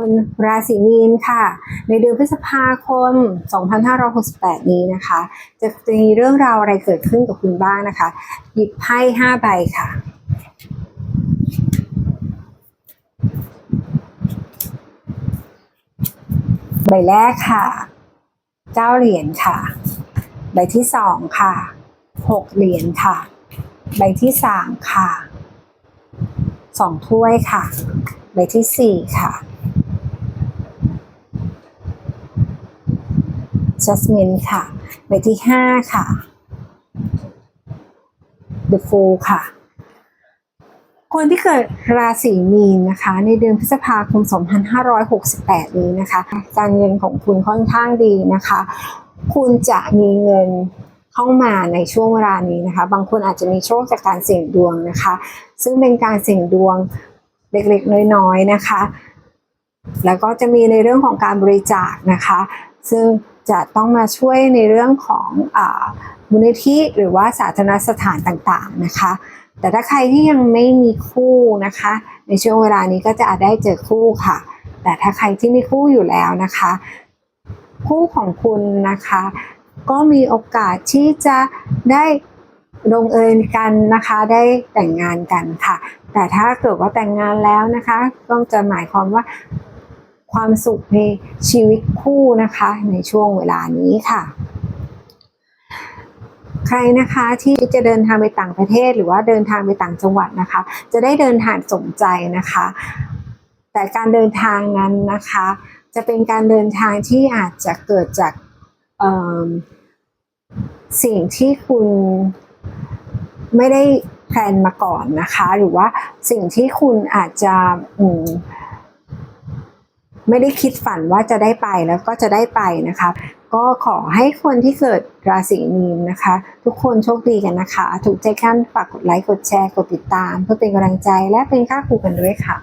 คนราศีมีนค่ะ ในเดือนพฤษภาคม 2568 นี้นะคะจะมีเรื่องราวอะไรเกิดขึ้นกับคุณบ้างนะคะ หยิบไพ่5ใบค่ะใบแรกค่ะ เก้าเหรียญค่ะ ใบที่สองค่ะ หกเหรียญค่ะ ใบที่สามค่ะ สองถ้วยค่ะ ใบที่สี่ค่ะ Jasmine ค่ะ ใบที่ห้าค่ะ The Fool ค่ะ คนที่เกิดราศีมีนนะคะ ในเดือนพฤษภาคม 2568 นี้นะคะ การเงินของคุณค่อนข้างดีนะคะ คุณจะมีเงินเข้ามาในช่วงเวลานี้นะคะ บางคนอาจจะมีโชคจากการเสี่ยงดวงนะคะ ซึ่งเป็นการเสี่ยงดวงเล็กๆ น้อยๆ นะคะ แล้วก็จะมีในเรื่องของการบริจาคนะคะ ซึ่งจะต้องมาช่วยในเรื่องของมูลนิธิหรือว่าสาธารณสถานต่างๆนะคะ แต่ถ้าใครที่ยังไม่มีคู่นะคะ ในช่วงเวลานี้ก็จะอาจได้เจอคู่ค่ะ แต่ถ้าใครที่มีคู่อยู่แล้วนะคะ คู่ของคุณนะคะ ก็มีโอกาสที่จะได้ลงเอยกันนะคะได้แต่งงานกันค่ะ แต่ถ้าเกิดว่าแต่งงานแล้วนะคะ ก็จะหมายความว่า ความสุขในชีวิตคู่นะคะในช่วงเวลานี้ค่ะ ใครนะคะที่จะเดินทางไปต่างประเทศ หรือว่าเดินทางไปต่างจังหวัดนะคะ จะได้เดินทางสมใจนะคะ แต่การเดินทางนั้นนะคะ จะเป็นการเดินทางที่อาจจะเกิดจากสิ่งที่คุณไม่ได้แพลนมาก่อนนะคะ หรือว่าสิ่งที่คุณอาจจะ ไม่ได้คิดฝันว่าจะได้ไปแล้วก็จะได้ไปนะคะ ก็ขอให้คนที่เกิดราศีมีนนะคะ ทุกคนโชคดีกันนะคะ ถูกใจกันฝากกดไลค์กดแชร์กดติดตาม เพื่อเป็นกำลังใจและเป็นค่าครูกันด้วยค่ะ